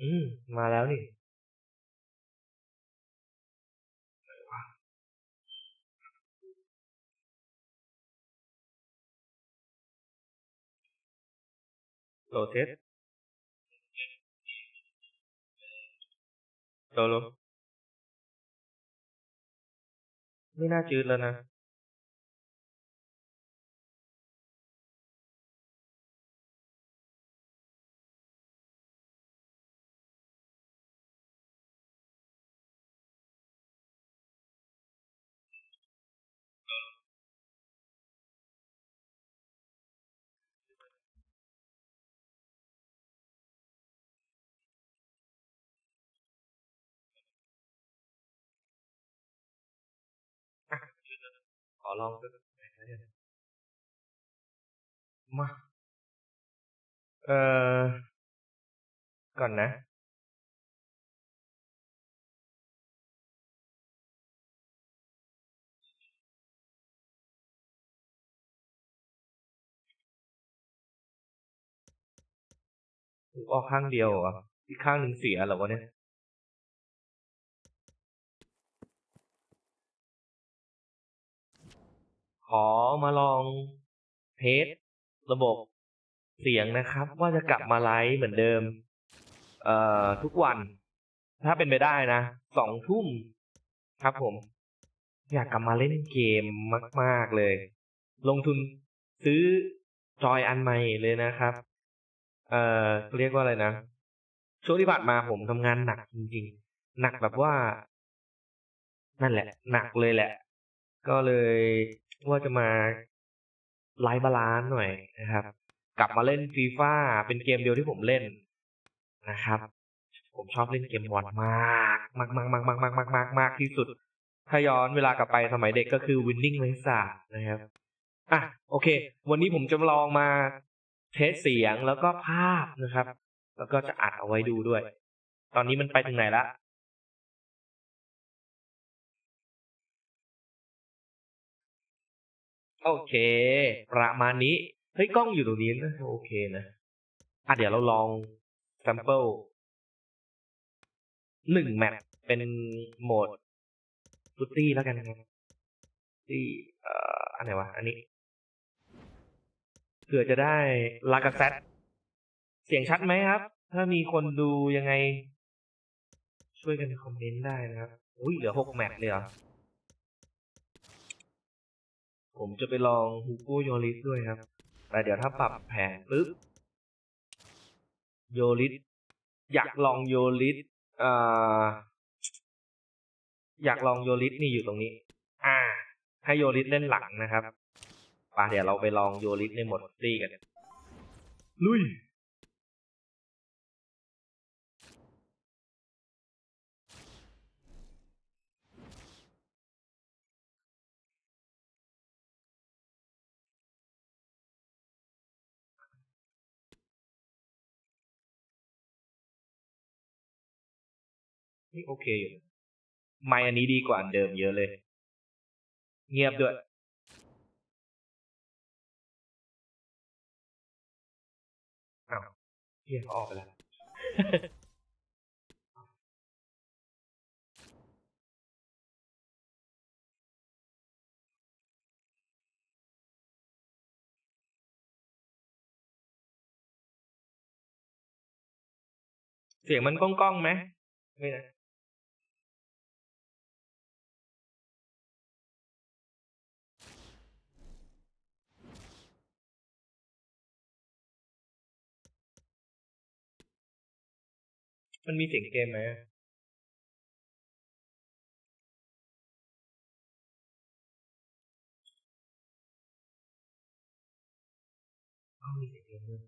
อืม มาแล้วนี่โหลเทสโหลโหลไม่น่าจืดแล้วนะ ขอลองดูมา เอ่อ ก่อนนะ หูออกข้างเดียวเหรออีกข้างหนึ่งเสียหรอวะเนี่ยขอมาลองเทสระบบเสียงนะครับ ว่าจะกลับมาไลฟ์เหมือนเดิม เอ่อทุกวัน ถ้าเป็นไปได้นะสองทุ่มครับผม อยากกลับมาเล่นเกมมาก ๆเลย ลงทุนซื้อจอยอันใหม่เลยนะครับ เอ่อเรียกว่าอะไรนะช่วงที่ผ่านมาผมทำงานหนักจริงๆ หนักแบบว่า นั่นแหละ หนักเลยแหละ ก็เลยว่าจะมาไลฟ์บาลานซ์หน่อยนะครับ กลับมาเล่นฟีฟ่าเป็นเกมเดียวที่ผมเล่นนะครับ ผมชอบเล่นเกมบอลมากมากมากมากมากมากมากมากมากที่สุด ถ้าย้อนเวลากลับไปสมัยเด็กก็คือ Winning ไ i ซ่านะครับอะโอเค วันนี้ผมจะลองมา เทสเสียงแล้วก็ภาพนะครับ แล้วก็จะอัดเอาไว้ดูด้วย ตอนนี้มันไปถึงไหนละโอเค ประมาณนี้ เฮ้ย กล้องอยู่ตรงนี้นะ โอเคนะอะเดี๋ยวเราลอง sample หนึ่งแมปเป็นโหมดฟุตตี้แล้วกันนะที่เอ่ออันไหนวะ อันนี้ เผื่อจะได้ลากาเซตเสียงชัดไหมครับ ถ้ามีคนดูยังไง ช่วยกันคอมเมนต์ได้นะครับอุ้ยเหลือหกแมปเลยเหรอผมจะไปลองฮูโกโยลิสด้วยครับ แต่เดี๋ยวถ้าปรับแผนปุ๊บโยลิสอยากลองโยลิสอ่ออยากลองโยลิสนี่อยู่ตรงนี้ อ่า ให้โยลิสเล่นหลังนะครับ ไปเดี๋ยวเราไปลองโยลิสในโหมดตี้กัน ลุยนี่โอเคอยู่นะไมค์อันนี้ดีกว่าอันเดิมเยอะเลย เงียบด้วย เฮียเขาออกไปแล้วเสียงมันก้องก้องๆไหมไม่นะ มันมีเสียงเกมไหมมีเสียงเกมด้วย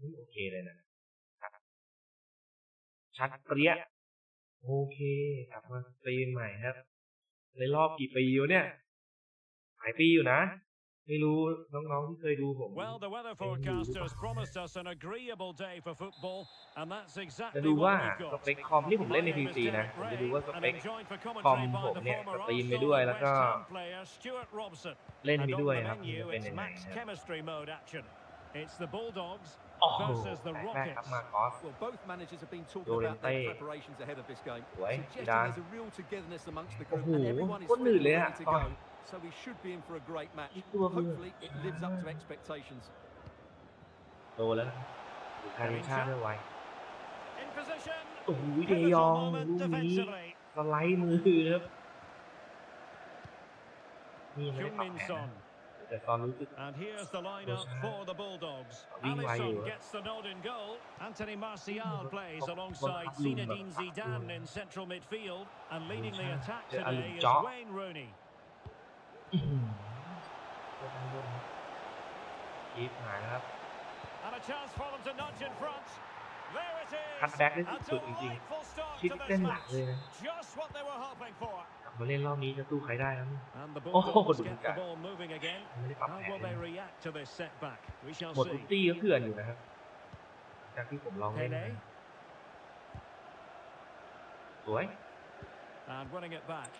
นี่โอเคเลยนะชัดเปรี้ยโอเค กลับมาตีใหม่ครับ ในรอบกี่ปีวะเนี่ยายปีอยู่นะไม่รู้น้องๆที่เคยดูผม Well, the weather forecasters promised us an agreeable day for football, and that's จะ exactly ดูว่า what we've ส got. เปคคอมที่ผมเล่นใน My พี name is ซีนะ Derek ผมจะ Ray, ดูว่าส and เปค I'm joined for คอม commentary ผม by the เนี่ย former สตรีมไป Arsenal ด้วย and แล้วก็ West Ham player Stuart Robson. เล่น And ไป on ด้วย the ครับ menu, จะเป็น it's ยังไง max นะครับ chemistry mode action. It's the Bulldogs โอ้โห versus the แรกครับ Rockets. มาคอส Well, both managers have been talking Llorente. about their preparations ahead of this game, Uầy, suggesting Zidane. there's a real togetherness amongst the group, Ồ, and everyone is có feeling người ready lẽ to à? go. So we should be in for a great match. Ít tua vừa. Hopefully, it lives up to expectations. โดนแล้วนะดูคาริชาด้วยไว In position. โอ้โหเด Pivotal ยอง moment ลูกนี้ defensively. สไลด์มือครับนี่ไม่ได้ปรับ Heung-min แผน Son. นะแต่ตอนรู้สึก And here's the lineup Rosa. for the Bulldogs. Wing right Alisson here. gets the nod in goal. Anthony Martial plays Ball- alongside ball- Zinedine ball- Zidane in central midfield. And leading the Rosa. attack Yeah, today is Alun-Chok. Wayne Rooney. คีบหายนะครับ And a chance for them to nudge in front. There it is. คัดแบ็กได้ A สุดๆจริง delightful start ๆชิด to เส้น this หลัก match. เลยนะ Just what they were hoping for. กลับมาเล่นรอบนี้จะสู้ใครได้นะ And the Oh, Bulldogs good get guy. the ball moving again. ไม่ได้ปรับ How แผน will เล they ย react to this setback? We shall หมดทุก see. ตี้ก็เถื่อนอยู่นะครับ จากที่ผมลองเล่น Pele. นะสวย And winning it back.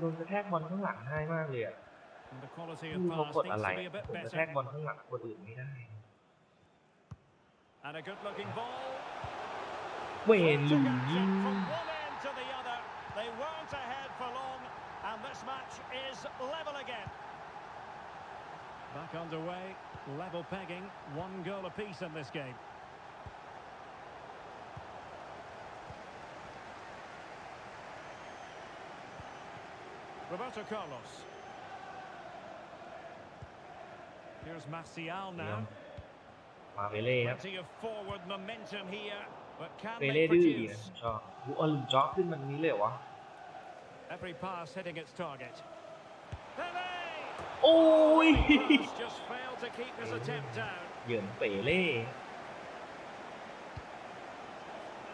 โดนกระแทกบอลข้างหลังง่ายมากเลยอ่ะ And the quality ไม่ of รู้เขา pass กด needs อะไร to be a bit ผมกระแทก better. บอลข้างหลังคนอื่นไม่ได้ And a good looking ball. เวน Took ลู action นี่ from one end to the other. They weren't ahead for long, and this match is level again. Back underway, level pegging, one goal apiece in this game. Roberto Carlos. Here's Martial เดี๋ยว now. มาเวเล่ครับ Plenty of forward momentum here, but can เว they เล่ดื้อดีนะ produce? ผมชอบอูอลุนจ็อกขึ้นมันนี้เลยเหรอวะ Every pass hitting its target. Pele! โอ้ย Pass just failed to keep his attempt down. เหยินเป๋เล่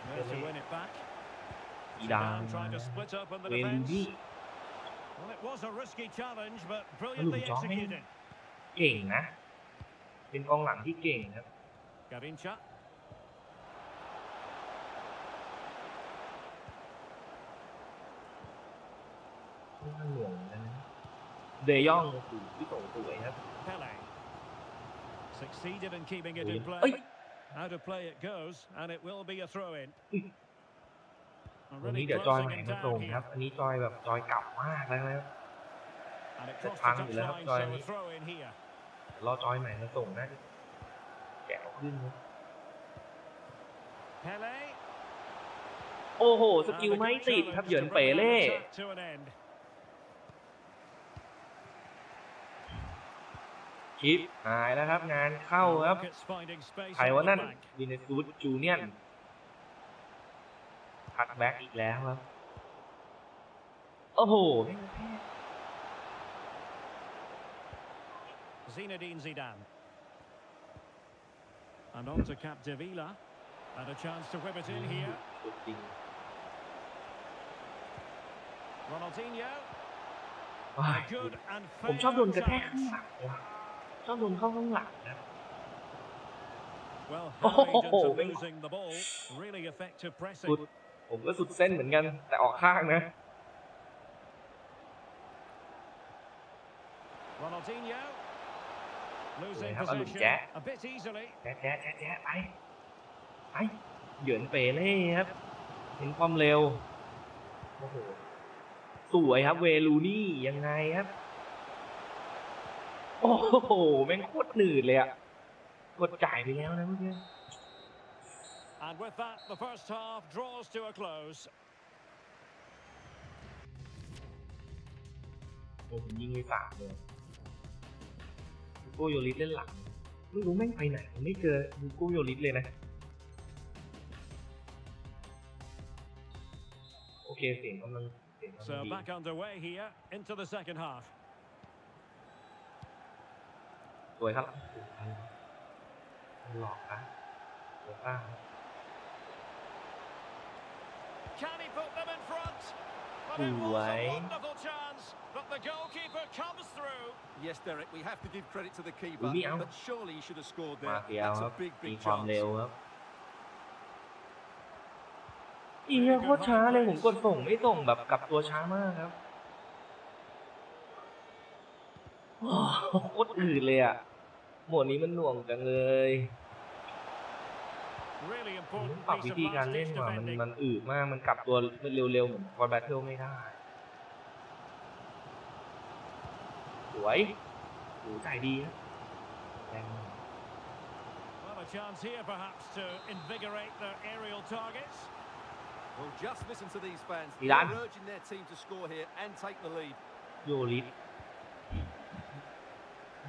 There to win it back. อีดาน Zidane trying to split open the เ Well, it was a risky challenge, but Ôi, brilliantly chó mấy- executed. เก่งนะ เป็นกองหลังที่เก่งครับ Garincha. ค่อนข้างหน่วงเหมือนกันนะเดยองโอ้โหที่ส่งสวยครับ Pele. Succeeded in keeping it โอ้ย in เอ้ย play. Out of play it goes, and it will be a throw in. วันนี้เดี๋ยวจอยใหม่มาส่งครับ อันนี้จอยแบบจอยเก่ามากแล้วนะครับ And it Chắc crossed the thắng rồi đó, touchline, coi so a đi. throw in here. รอจอยใหม่มาส่งนะแกวขึ้นนะ Pele. โอ้โหส And กิล a ไม่ good ติดครับ challenge เหยิน to เป๋ bring that เล่ attack to an end. คลิปหายแล้วครับงานเข้าครับ Rockets finding space ใคร on วะ the นั่น flank. วินซูดจูเนียน พักแบ็กอีกแล้วครับ โอ้โห Zinedine Zidane. And on to Capdevila. And a chance to whip it in here. สุดจริง Ronaldinho. ว้าย A good and ผมชอบโดนกระแทก fair ข้างหลั challenge. งว่ะชอบโดนเข้าข้างหลังนะ Well, Oh, harried into man. losing the ball. Really effective สุด pressing. ผมก็สุดเส้นเหมือนกัน แต่ออกข้างนะ Ronaldinho. Losing Ôi, hả, lùn possession chát. a bit easily. แจ๊ะแจ๊ะแจ๊ะแจ๊ะไปไปเหยินเป๋เล่ครับ เห็นความเร็วโอ้โหสวยครับ เวลูนี่ยังไงครับ โอ้โหแม่งโคตรหนืดเลยอะกดจ่ายไปแล้วนะเมื่อกี้ And with that, the first half draws to a close. โอ้ผมยิงไปสามเลยฮูโกโยริสเล่นหลังไม่รู้แม่งไปไหน ไม่เจอฮูโกโยริสเลยนะ โอเคเสียงกำลังเสียงกำลัง So ดี back underway here into the second half. สวยครับหลอกนะสวยมาก Can he put them in front? But it was Ủa ấy. a wonderful chance, but the goalkeeper comes through. Yes, Derek, we have to give credit to the keeper, Ủa, biết không? but surely he should have scored มา there. เฟียว That's ครั a บ big, มี big ความ chance. เร็วครับอีเหี้ยโคตรช้าเลยผมกดส่งไม่ส่งแบบกลับตัวช้ามากครับโอ้โหโคตรอืดเลยอะหมวดนี้มันหน่วงจังเลย Really ผม important ปรับ piece วิ of ธีการ last เล่น ditch ว่ะมัน defending. มันอืดมากมันกลับตัวเร็วๆเหมือนคอนแบทเทิลไม่ได้สวยโอ้ใจดีนะแรงมาก Well, a chance here perhaps to invigorate their aerial targets. Well, just listen to these fans. Milan. They're urging their team to score here and take the lead. โยริส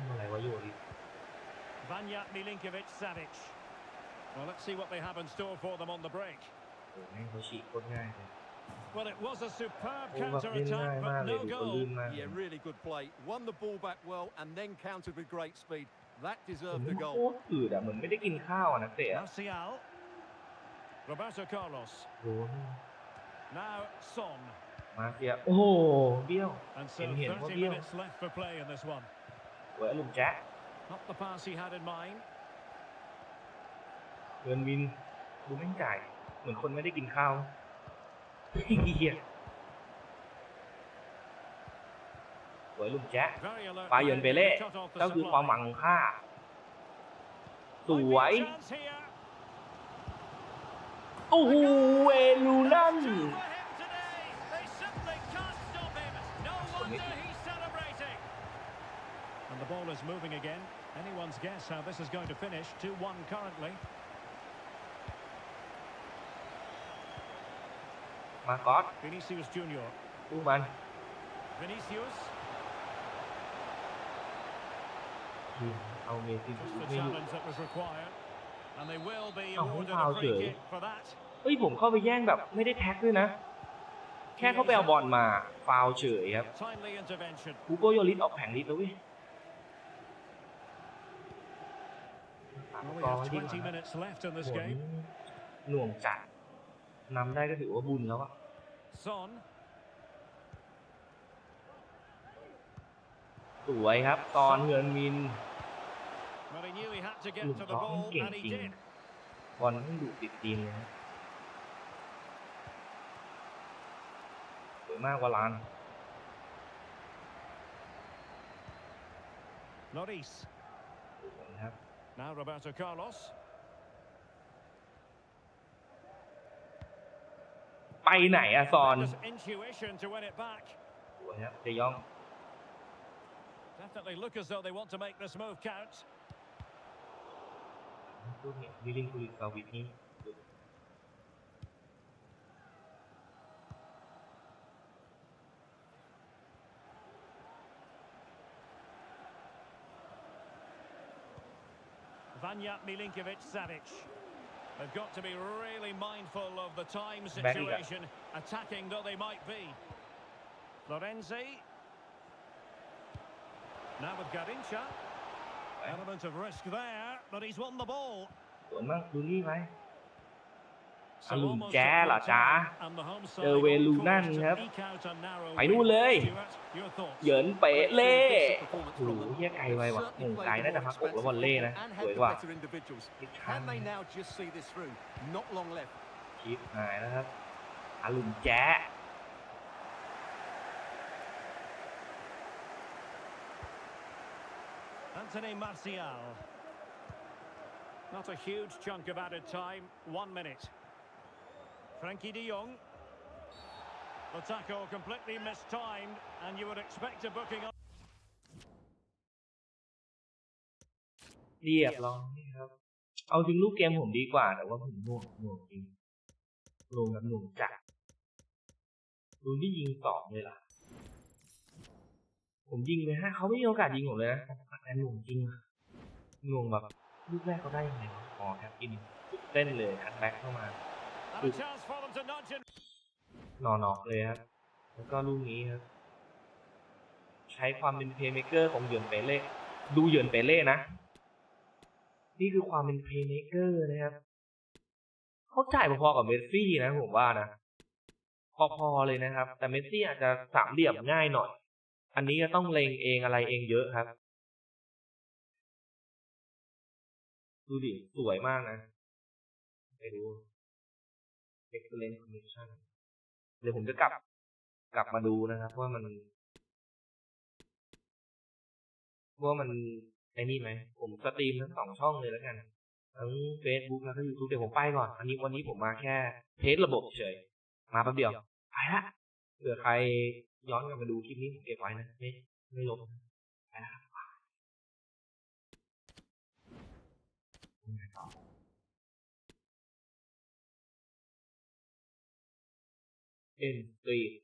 อะไรวะโยริส Vanya Milinkovic Savic. Well, let's see what they have in store for them on the break. โอ้แม่งเขาฉีกโคตรง่ายเลย Well, it was a superb โอ้แบบ counter เล่นง่าย attack, มาก but เลย no ดูเขาลื่ goal. นมาก Yeah, really good play. Won the ball back well and then countered with great speed. That ผม deserved the โค goal. ตรอืดอ่ะเหมือนไม่ได้กินข้าวอ่ะนักเตะอะ Martial. Roberto Carlos. โดน Now Son. มาเสียโอ้โหเบี้ยว And so Hiện hiện có 30 bill. minutes left for play in this one. สวยอลุมแจ๊ะ Not the pass he had in mind. เงินวินดูแม่จ่าย เหมือนคนไม่ได้กินข้าวเฮียสวยลุมแจ๊ะ Very alert. ปาเยินเปเล่ก็คือความหวังของข้าสวยโอ้โหเวลูนั่น มากอส Vinicius Junior. ดูมัน Vinicius. เอาเมซิ Just ดู the ไม่อยู่ challenge that was required. And they will be Oh, awarded wow, a free trời. kick for that. เฮ้ยผมเข้าไปแย่งแบบไม่ได้แท็กด้วยนะ แค่เข้าไปเอาบอลมาฟาวล์เฉยครับ Timely intervention. กูโกโยลิสออกแผงลิสแล้วเว้ย Well, we ต่อ have ดีกว่า20 minutes left in this โห game. หน่วงจัดนำได้ก็ถือว่าบุญแล้วอะ Son. สวยครับ ตอนเงินมิน Well, he knew he had to get Look, to the Tottenham ball, king, and he king. did. บอลไม่ดูติดทีมเลยนะสวยมากวาลาน Lloris. สวยครับ Now Roberto Carlos. ไปไหนอะซอน Tremendous intuition to win it back. สวยครับเดยอง Definitely look as though they want to make this move count. พูดเนี่ยลิลิงคุลิกาวิทนี่ Vanya Milinkovic Savic. They've got to be really mindful of the time Back it up. situation, attacking though they might be. Lorenzi. Now with Garincha. Element of risk there, but he's won the ball. สวยมากดูนี่ไหม So Alum almost chả a full là chả. time, and the home side เจอเวลู on นั่น course to ครับ eke out a narrow ไปนู่น win. เลย Stuart, your thoughts? เหยินเปะเล่ Performance โอ้ from โห them. เฮียไกลไปว่ะ Certainly งง played ไกล the น่าจะ more พักอกแล้ว expensive บอลเล่นะ football and สวย had กว่า the better individuals. ทิศทาง Can they now just see this through? Not long left. ชิปหายแล้วครับอาลุมแจ๊ะ Anthony Martial. Not a huge chunk of added time. One minute. Frankie de Jong. The tackle completely mistimed, and you would expect a booking on. เรียบร้อยครับ เอาจริงลูกเกมผมดีกว่า แต่ว่าผมหน่วงหน่วงจริงลงแบบหน่วงจัดดูที่ยิงสองเลยล่ะ ผมยิงไปห้าเขาไม่มีโอกาสยิงผมเลยนะแต่หน่วงจริงหน่วงแบบลูกแรกเขาได้ยังไงอ๋อครับกินเต้นเลยคัดแบ็คเข้ามา And a chance for them to nudge in. นอนอกเลยครับแล้วก็ลูกนี้ครับ ใช้ความเป็นเพย์เมเกอร์ของเหยินเปเล่ดูเหยินเปเล่นะ นี่คือความเป็นเพย์เมเกอร์นะครับ เขาจ่ายพอๆกับเมสซี่นะผมว่านะ พอๆเลยนะครับ แต่เมสซี่อาจจะสามเหลี่ยมง่ายหน่อย อันนี้ก็ต้องเลงเองอะไรเองเยอะครับ ดูดิสวยมากนะไปดู excellent connection เดี๋ยวผมจะกลับกลับมาดูนะครับว่ามันว่ามันไอ้นี่ไหม ผมสตรีมทั้งสองช่องเลยแล้วกัน ทั้ง Facebook แล้วก็ YouTube เดี๋ยวผมไปก่อน อันนี้วันนี้ผมมาแค่เทสระบบเฉย มาแป๊บเดียว ไปละเผื่อใครย้อนกลับมาดูคลิปนี้ผมเก็บไว้นะ ไม่ไม่ลบไปละ ครั